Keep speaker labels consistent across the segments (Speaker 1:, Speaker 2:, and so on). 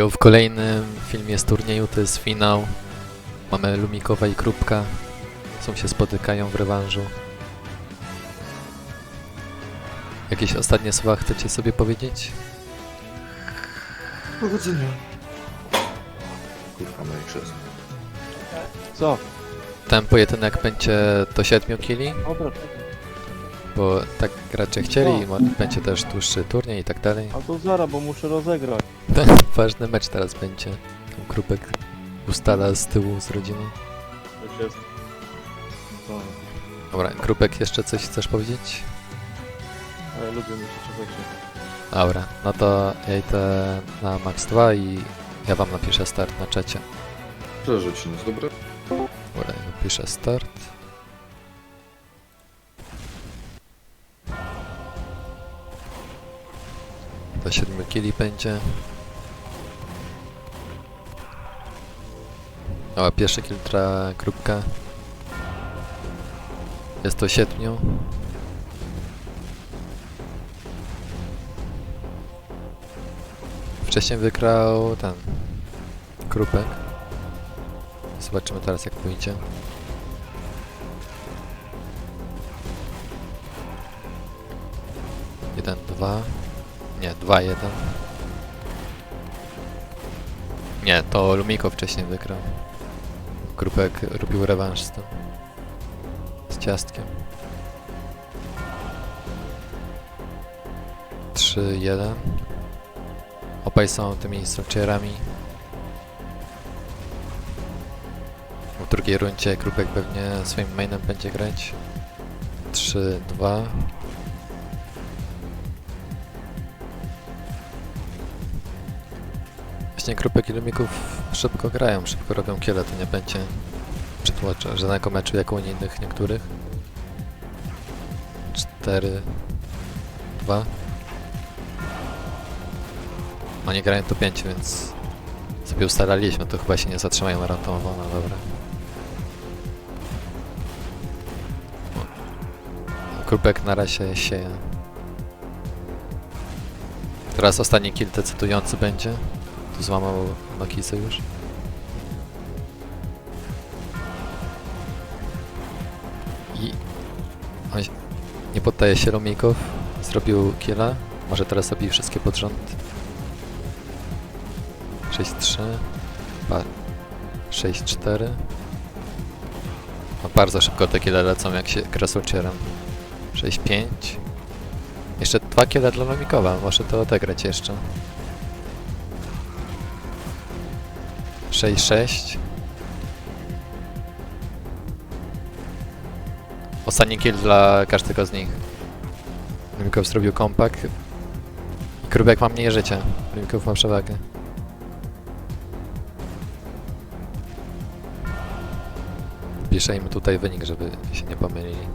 Speaker 1: W kolejnym filmie z turnieju to jest finał. Mamy Lumikowa i Krupka. Są się spotykają w rewanżu. Jakieś ostatnie słowa chcecie sobie powiedzieć?
Speaker 2: Powodzenia. Kurwa, moje krzesło.
Speaker 3: Co?
Speaker 1: Ten pojedynek będzie do 7 kili,
Speaker 3: Dobra, czekaj.
Speaker 1: Bo tak gracze chcieli i mo- będzie też dłuższy turniej i tak dalej.
Speaker 3: A to zara, bo muszę rozegrać.
Speaker 1: Ważny mecz teraz będzie. Tam Krupek ustala z tyłu z rodziną.
Speaker 3: Tak jest. To,
Speaker 1: Dobra, Krupek jeszcze coś chcesz powiedzieć?
Speaker 3: ale lubię mi się czekać.
Speaker 1: Dobra, no to ja idę na max 2 i ja wam napiszę start na czacie.
Speaker 2: Ci nas, dobra?
Speaker 1: Dobra, napiszę start. Do 7 kili będzie. O, pierwszy kill tra krupka. Jest to 7. Wcześniej wygrał ten krupek. Zobaczymy teraz jak pójdzie. Jeden, dwa. Nie, dwa, jeden. Nie, to Lumiko wcześniej wygrał. Grupek robił rewanż z tym. Z ciastkiem. Trzy, jeden. Obaj są tymi structurami. W drugiej rundzie Grupek pewnie swoim mainem będzie grać. 3, Właśnie Grupek i Lumików szybko grają, szybko robią kiele, to nie będzie przytłacza żadnego meczu jak u innych niektórych. 4, 2. Oni grają to 5, więc sobie ustalaliśmy, to chyba się nie zatrzymają randomowo, no dobra. Krupek na razie sieje. Teraz ostatni kill decydujący będzie. Tu złamał Nokisy już. I... On nie poddaje się Lumikow. Zrobił killa. Może teraz robi wszystkie pod rząd. 6-3. Pa- 6-4. No bardzo szybko te kile lecą jak się gra z Ulcierem. 6-5. Jeszcze dwa kile dla Lomikowa, może to odegrać jeszcze. 6-6. Ostatni kill dla każdego z nich. Lomikow zrobił kompak. Krubek ma mniej życia. Lomikow ma przewagę. Piszę im tutaj wynik, żeby się nie pomylili.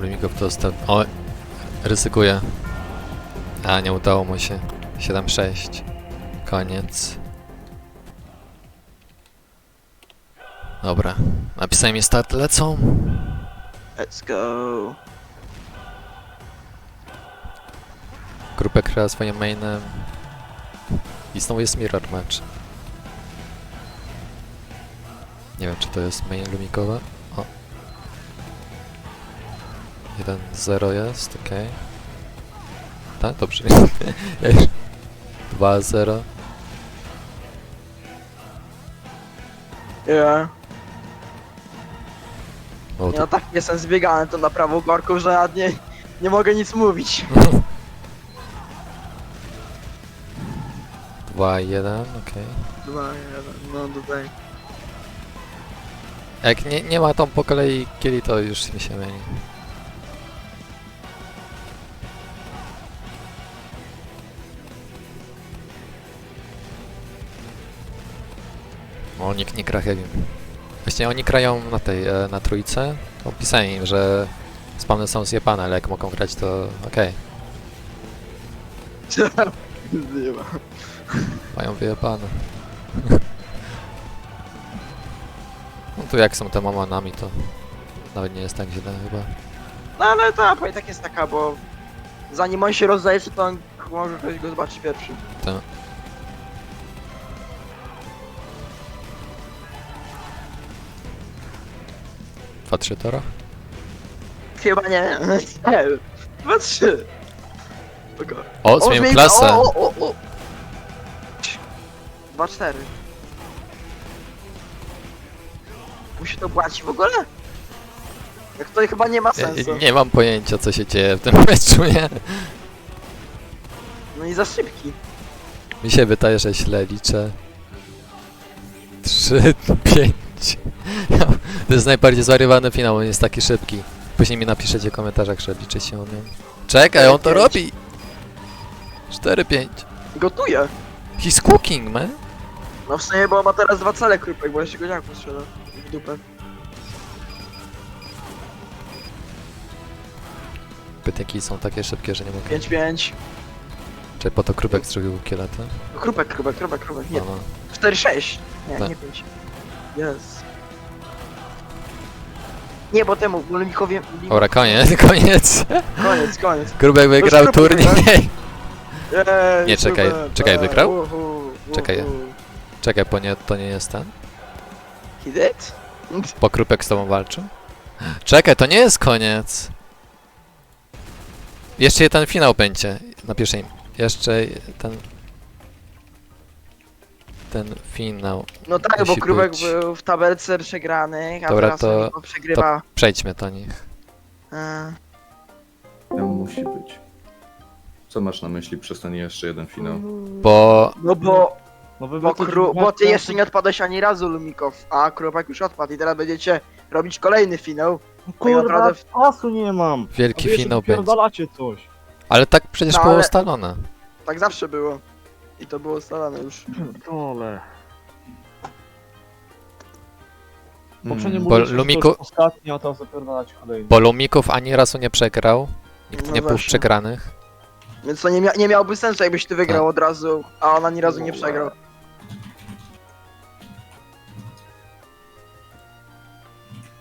Speaker 1: O, Lumikow to ostatni. O, ryzykuje. A, nie udało mu się. 7-6. Koniec. Dobra. Napisałem mi start, lecą.
Speaker 4: Let's go.
Speaker 1: Grupę gra swoim mainem. I znowu jest mirror match. Nie wiem, czy to jest main Lumikowa. 1-0 jest, okej. Tak, dobrze. 2-0.
Speaker 4: Yeah.
Speaker 1: O,
Speaker 4: Ja
Speaker 1: to...
Speaker 4: tak jestem zbiegany to na prawą gorką, że ja nie, nie mogę nic mówić.
Speaker 1: 2-1, okej.
Speaker 4: Dwa, jeden, no tutaj.
Speaker 1: Jak nie, nie ma tam po kolei kieli, to już mi się myli. O, nikt nie gra heavy. Właśnie oni grają na tej, e, na trójce. Opisałem im, że spawny są zjebane, ale jak mogą grać to okej.
Speaker 4: Ma.
Speaker 1: Mają wyjebane. No tu jak są te mamanami, to nawet nie jest tak źle chyba.
Speaker 4: No ale ta i tak jest taka, bo zanim on się rozejrzy, to on może ktoś go zobaczyć pierwszy.
Speaker 1: To... Dwa, trzy tora?
Speaker 4: Chyba nie. Nie. Dwa, trzy. Tylko-
Speaker 1: O, zmienił
Speaker 4: zmienił-
Speaker 1: klasę!
Speaker 4: O, o, o, o. Dwa, cztery. Musi to płacić w ogóle? Jak to chyba nie ma
Speaker 1: Ja,
Speaker 4: sensu.
Speaker 1: nie mam pojęcia co się dzieje w tym meczu, nie?
Speaker 4: No i za szybki.
Speaker 1: Mi się wydaje, że źle liczę. 3, 5. To jest najbardziej zwariowany finał, on jest taki szybki. Później mi napiszecie w komentarzach, że liczy się umiem. Czekaj, on to robi! 4, 5.
Speaker 4: Gotuje.
Speaker 1: He's cooking, man.
Speaker 4: No w sumie, bo ma teraz dwa cele krupek, bo jeszcze go jak strzela. W dupę.
Speaker 1: Pytyki są takie szybkie, że nie mogę.
Speaker 4: 5-5.
Speaker 1: Czy po to Krupek zrobił kieletę?
Speaker 4: Krupek, krupek, krupek, krupek. Nie,
Speaker 1: No, no.
Speaker 4: 4-6. Nie,
Speaker 1: Tak.
Speaker 4: nie 5. Jest. Nie, bo temu, Lumikowi...
Speaker 1: Dobra, koniec, koniec.
Speaker 4: Koniec, koniec.
Speaker 1: Krupek wygrał turniej.
Speaker 4: Jej,
Speaker 1: Nie, czekaj,
Speaker 4: super,
Speaker 1: czekaj,
Speaker 4: tak,
Speaker 1: wygrał?
Speaker 4: uhu,
Speaker 1: Czekaj.
Speaker 4: uhu.
Speaker 1: Czekaj, bo nie, to nie jest ten.
Speaker 4: He did?
Speaker 1: Bo Krupek z tobą walczył? Czekaj, to nie jest koniec. Jeszcze ten finał będzie. Napiszę im. Jeszcze ten... Ten finał.
Speaker 4: No tak, bo
Speaker 1: Musi
Speaker 4: Krupek
Speaker 1: być.
Speaker 4: był w tabelce przegranych, a
Speaker 1: Dobra,
Speaker 4: teraz
Speaker 1: to-
Speaker 4: Lumiko przegrywa.
Speaker 1: Przejdźmy do nich.
Speaker 4: E,
Speaker 2: Tam musi być. Co masz na myśli przez ten jeszcze jeden finał?
Speaker 1: Bo...
Speaker 4: No bo,
Speaker 3: No wy
Speaker 4: bo, kru, bo ty jeszcze nie odpadłeś ani razu Lumikow, a Krupek już odpadł i teraz będziecie robić kolejny finał.
Speaker 3: Kurwa,
Speaker 4: naprawdę-
Speaker 3: czasu nie mam.
Speaker 1: Wielki finał będzie.
Speaker 3: coś.
Speaker 1: Ale tak przecież
Speaker 4: No,
Speaker 1: było
Speaker 4: ale-
Speaker 1: ustalone.
Speaker 4: Tak zawsze było. I to było ustalone już.
Speaker 3: Dole.
Speaker 2: Mm,
Speaker 3: Poprzednio
Speaker 1: Bo
Speaker 3: mówiliście, że
Speaker 1: Lumiko-
Speaker 3: to jest ostatni, a teraz kolejny.
Speaker 1: Bo Lumików ani razu nie przegrał. Nikt
Speaker 4: No
Speaker 1: nie był
Speaker 4: właśnie.
Speaker 1: przegranych.
Speaker 4: Więc to nie, mia nie miałoby sensu, jakbyś ty wygrał od razu, a on ani razu nie przegrał.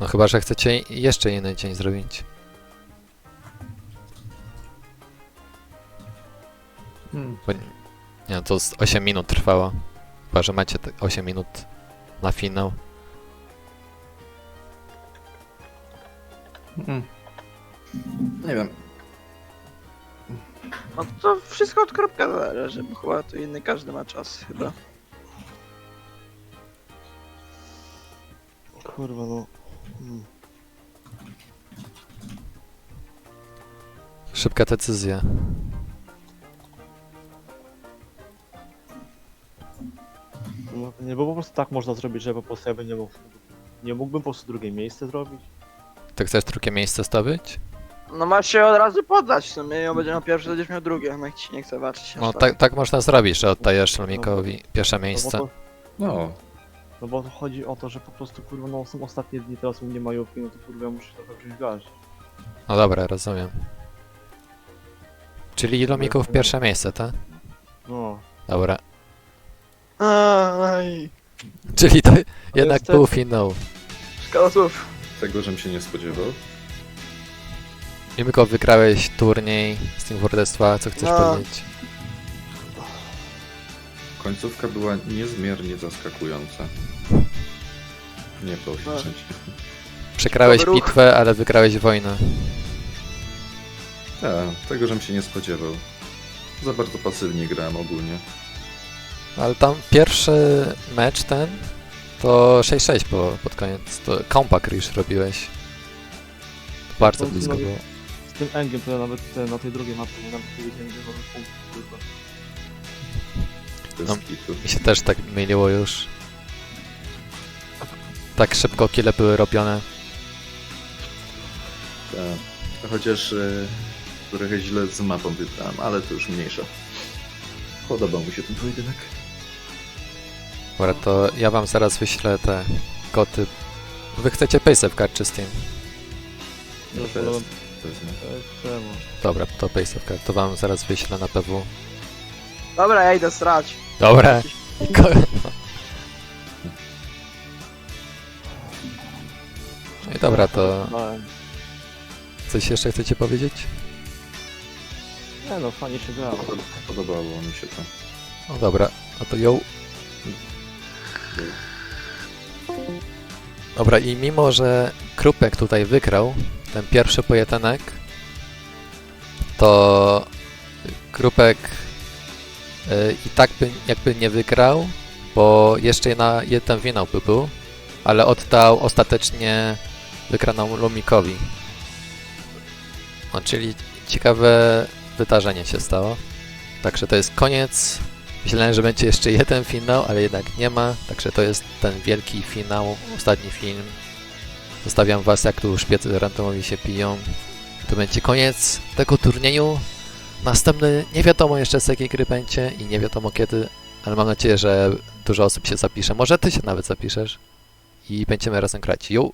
Speaker 1: No chyba, że chcecie jeszcze inny dzień zrobić.
Speaker 2: mm,
Speaker 1: Bo nie, to z 8 minut trwało. Chyba, że macie te 8 minut na finał.
Speaker 2: mm. Nie wiem.
Speaker 4: No to wszystko od kropka zależy, bo chyba to inny każdy ma czas chyba.
Speaker 3: Kurwa, no. Mm.
Speaker 1: Szybka decyzja.
Speaker 3: No, Nie, bo po prostu tak można zrobić, że po prostu ja bym nie mógł... Nie mógłbym po prostu drugie miejsce zrobić?
Speaker 1: To chcesz drugie miejsce zdobyć?
Speaker 4: No masz się od razu poddać, w sumie on będzie miał pierwsze, będziesz miał drugie, no jak ci nie chce walczyć.
Speaker 1: No
Speaker 4: aż
Speaker 1: tak, tak można zrobić, że oddajesz Lumikowi pierwsze
Speaker 3: No bo,
Speaker 1: miejsce.
Speaker 3: to,
Speaker 2: No,
Speaker 3: no bo to chodzi o to, że po prostu kurwa, no są ostatnie dni, teraz u mnie majówki, no to kurwa ja muszę trochę wziąć gaść.
Speaker 1: No dobra, rozumiem. Czyli Lumików pierwsze miejsce, tak?
Speaker 3: No.
Speaker 1: Dobra.
Speaker 4: Aj,
Speaker 1: Czyli to jednak
Speaker 3: jest ten-
Speaker 1: był finał.
Speaker 4: szkoda słów.
Speaker 2: tego, żem się nie spodziewał.
Speaker 1: Lumiko, wygrałeś turniej z Team Fortress 2, co chcesz
Speaker 4: No.
Speaker 1: powiedzieć?
Speaker 2: Końcówka była niezmiernie zaskakująca. Nie powiedzieć.
Speaker 1: Przegrałeś
Speaker 4: Dobry ruch.
Speaker 1: bitwę, ale wygrałeś wojnę.
Speaker 2: Tak, tego, żem się nie spodziewał. Za bardzo pasywnie grałem ogólnie.
Speaker 1: Ale tam pierwszy mecz ten to 6-6 było pod koniec. To compact już robiłeś. Bardzo
Speaker 3: To
Speaker 1: blisko
Speaker 3: nawet-
Speaker 1: było.
Speaker 3: Z tym engiem to ja nawet te, na tej drugiej mapie nie nie punkt, kurwa.
Speaker 2: Bez
Speaker 1: No. Mi się też tak myliło już. Tak szybko kile były robione.
Speaker 2: Tak. Chociaż e, trochę źle z mapą wybrałem, ale to już mniejsza. Podobał mi się ten pojedynek.
Speaker 1: Dobra, to ja wam zaraz wyślę te koty. Wy chcecie paysafe card czy Steam?
Speaker 2: No to jest, to jest nie.
Speaker 3: e, Czemu?
Speaker 1: Dobra, to paysafe card. To wam zaraz wyślę na PW.
Speaker 4: Dobra, ja idę srać.
Speaker 1: Dobra. I ko- No i dobra, to coś jeszcze chcecie powiedzieć?
Speaker 3: Nie no, fajnie się grało.
Speaker 2: Podobało mi się to.
Speaker 1: No dobra, no to ją. Dobra, i mimo, że Krupek tutaj wygrał ten pierwszy pojedynek, to Krupek y, i tak by jakby nie wygrał, bo jeszcze na jeden finał by był, ale oddał ostatecznie wygraną Lumikowi. No, czyli ciekawe wydarzenie się stało. Także to jest koniec Myślałem, że będzie jeszcze jeden finał, ale jednak nie ma. Także to jest ten wielki finał, ostatni film. Zostawiam was, jak tu szpiecy randomowi się piją. To będzie koniec tego turnieju. Następny nie wiadomo jeszcze z jakiej gry będzie i nie wiadomo kiedy, ale mam nadzieję, że dużo osób się zapisze. Może ty się nawet zapiszesz i będziemy razem grać. Jo!